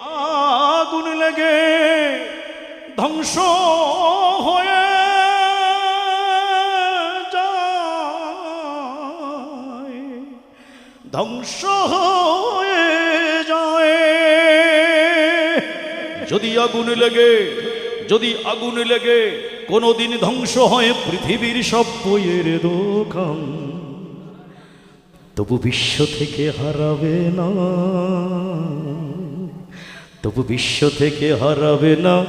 আগুন লেগে ধ্বংস হয়ে যায়। ধ্বংস হয়ে যায়। যদি আগুন লেগে, যদি আগুন লেগে, কোনোদিন ধ্বংস হয় পৃথিবীর সব বইয়ের দোকান। তবু বিশ্ব থেকে হারাবে না। তবু বিশ্ব থেকে হারাবে না।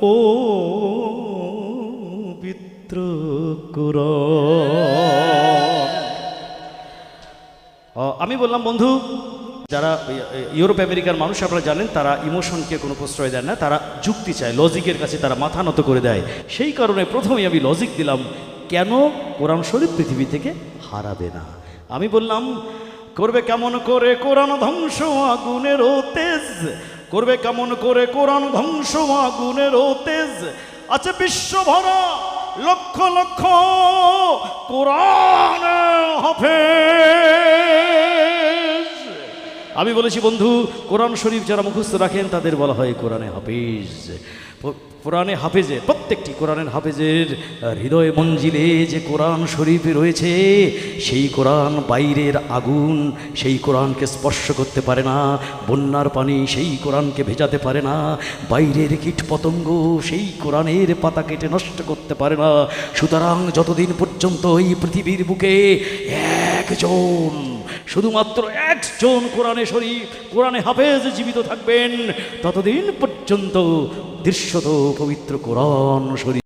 পবিত্র কোরআন। আহ, আমি বললাম বন্ধু যারা ইউরোপ আমেরিকার মানুষ আপনারা জানেন তারা ইমোশনকে কোনো প্রশ্রয় দেয় না তারা যুক্তি চায় লজিকের কাছে তারা মাথা নত করে দেয়। সেই কারণে প্রথমেই আমি লজিক দিলাম কেন কোরআন শরীফ পৃথিবী থেকে হারাবে না? আমি বললাম করবে কেমন করে? কোরআন ধ্বংস আগুনের তেজ করবে কেমন করে? কোরআন ধ্বংস আগুনের তেজ আছে বিশ্ব ভরা লক্ষ লক্ষ কোরআন হাফেজ। আমি বলেছি, বন্ধু, কোরআন শরীফ যারা মুখস্থ রাখেন, তাদের বলা হয় কোরআনে হাফিজ। কোরআনে হাফেজে। প্রত্যেকটি কোরআনের হাফেজের হৃদয় মঞ্জিলে যে কোরআন শরীফ রয়েছে, সেই কোরআন বাইরের আগুন, সেই কোরআনকে স্পর্শ করতে পারে না, বন্যার পানি সেই কোরআনকে ভেজাতে পারে না, বাইরের কীট পতঙ্গ সেই কোরআনের পাতা কেটে নষ্ট করতে পারে না। সুতরাং যতদিন পর্যন্ত এই পৃথিবীর বুকে একজন, শুধুমাত্র একজন কোরআনে শরীফ, কোরআনে হাফেজ জীবিত থাকবেন, ততদিন পর্যন্ত দৃশ্যত পবিত্র কোরআন শরীফ।